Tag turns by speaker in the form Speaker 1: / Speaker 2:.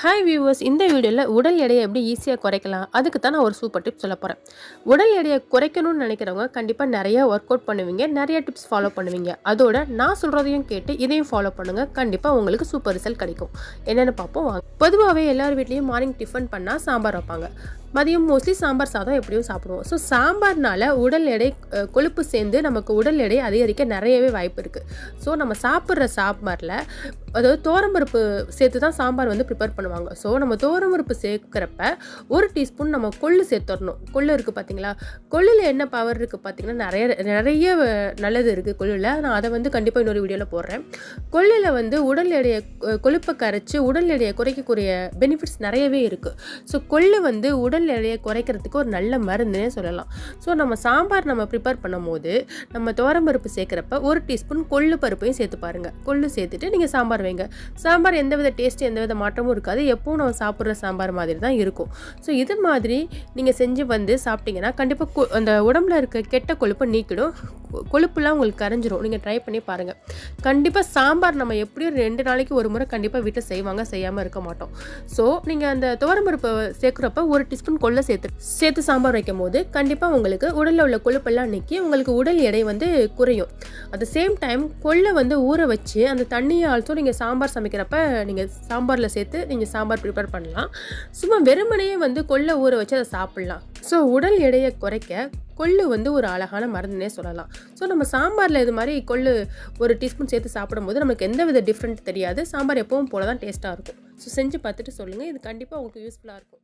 Speaker 1: Hi viewers இந்த வீடியோவில் உடல் எடையை எப்படி ஈஸியாக குறைக்கலாம்? அதுக்கு தான் நான் ஒரு சூப்பர் டிப்ஸ் சொல்ல போகிறேன் உடல் எடையை குறைக்கணும்னு நினைக்கிறவங்க கண்டிப்பாக நிறைய ஒர்க் அவுட் பண்ணுவீங்க நிறைய டிப்ஸ் ஃபாலோ பண்ணுவீங்க. அதோட நான் சொல்கிறதையும் கேட்டு இதையும் ஃபாலோ பண்ணுங்கள் கண்டிப்பாக உங்களுக்கு சூப்பர் ரிசல்ட் கிடைக்கும். என்னென்னு பார்ப்போம் வாங்க. பொதுவாகவே எல்லார் வீட்லேயும் மார்னிங் டிஃபன் பண்ணால் சாம்பார் வைப்பாங்க. மதியம் மோஸ்ட்லி சாம்பார் சாதம் எப்படியும் சாப்பிடுவோம். ஸோ சாம்பார்னால உடல் எடை கொழுப்பு சேர்ந்து நமக்கு உடல் எடை அதிகரிக்க நிறையவே வாய்ப்பு இருக்குது ஸோ நம்ம சாப்பிட்ற சாம்பாரில் அதாவது தோரம்பருப்பு சேர்த்து தான் சாம்பார் வந்து ப்ரிப்பேர் பண்ணுவாங்க. ஸோ நம்ம தோரம்பருப்பு சேர்க்குறப்ப ஒரு டீஸ்பூன் நம்ம கொள்ளு சேர்த்துடணும். கொள்ளு இருக்குது பார்த்தீங்களா கொள்ளில் என்ன பவர் இருக்குது பார்த்தீங்கன்னா நிறைய நிறைய நல்லது இருக்குது கொள்ளில். நான் அதை வந்து கண்டிப்பாக இன்னொரு வீடியோவில் போடுறேன். கொள்ளில் வந்து உடல் எடையை கொழுப்பை கரைச்சி உடல் எடையை குறைக்கக்கூடிய பெனிஃபிட்ஸ் நிறையவே இருக்குது ஸோ கொள்ளு வந்து உடல் உடல் எடையை குறைக்கிறதுக்கு ஒரு நல்ல மருந்துனே சொல்லலாம். ஸோ நம்ம சாம்பார் நம்ம ப்ரிப்பேர் பண்ணும்போது நம்ம துவரம்பருப்பு சேர்க்குறப்ப ஒரு டீஸ்பூன் கொள்ளு பருப்பையும் சேர்த்து பாருங்கள் கொள்ளு சேர்த்துட்டு நீங்கள் சாம்பார் வைங்க. சாம்பார் எந்தவித டேஸ்ட் எந்தவித மாற்றமும் இருக்காது. எப்பவும் நம்ம சாப்பிட்ற சாம்பார் மாதிரி தான் இருக்கும். ஸோ இது மாதிரி நீங்கள் செஞ்சு வந்து சாப்பிட்டீங்கன்னா கண்டிப்பாக அந்த உடம்புல இருக்க கெட்ட கொழுப்பை நீக்கிடும். கொழுப்புலாம் உங்களுக்கு கரைஞ்சிரும். நீங்கள் ட்ரை பண்ணி பாருங்கள் கண்டிப்பாக சாம்பார் நம்ம எப்படியும் ரெண்டு நாளைக்கு ஒரு முறை கண்டிப்பாக வீட்டில் செய்வாங்க செய்யாமல் இருக்க மாட்டோம். ஸோ நீங்கள் அந்த துவரம்பருப்பை சேர்க்குறப்ப ஒரு டீஸ்பூன் கொள்ளை சேர்த்து சேர்த்து சாம்பார் வைக்கும் போது கண்டிப்பாக உங்களுக்கு உடலில் உள்ள கொழுப்பெல்லாம் நீக்கி உங்களுக்கு உடல் எடை வந்து குறையும். அட் த சேம் டைம் கொள்ளை வந்து ஊற வச்சு அந்த தண்ணியை ஆல்சோ நீங்கள் சாம்பார் சமைக்கிறப்ப நீங்கள் சாம்பாரில் சேர்த்து நீங்கள் சாம்பார் ப்ரிப்பேர் பண்ணலாம். சும்மா வெறுமனையே வந்து கொள்ளை ஊற வச்சு அதை சாப்பிட்லாம். ஸோ உடல் எடையை குறைக்க கொள்ளு வந்து ஒரு அழகான மருந்துனே சொல்லலாம். ஸோ நம்ம சாம்பாரில் இது மாதிரி கொள்ளு ஒரு டீஸ்பூன் சேர்த்து சாப்பிடும்போது நமக்கு எந்த வித டிஃப்ரெண்ட் தெரியாது. சாம்பார் எப்பவும் போல தான் டேஸ்ட்டாக இருக்கும். ஸோ செஞ்சு பார்த்துட்டு சொல்லுங்கள் இது கண்டிப்பாக உங்களுக்கு யூஸ்ஃபுல்லாக இருக்கும்.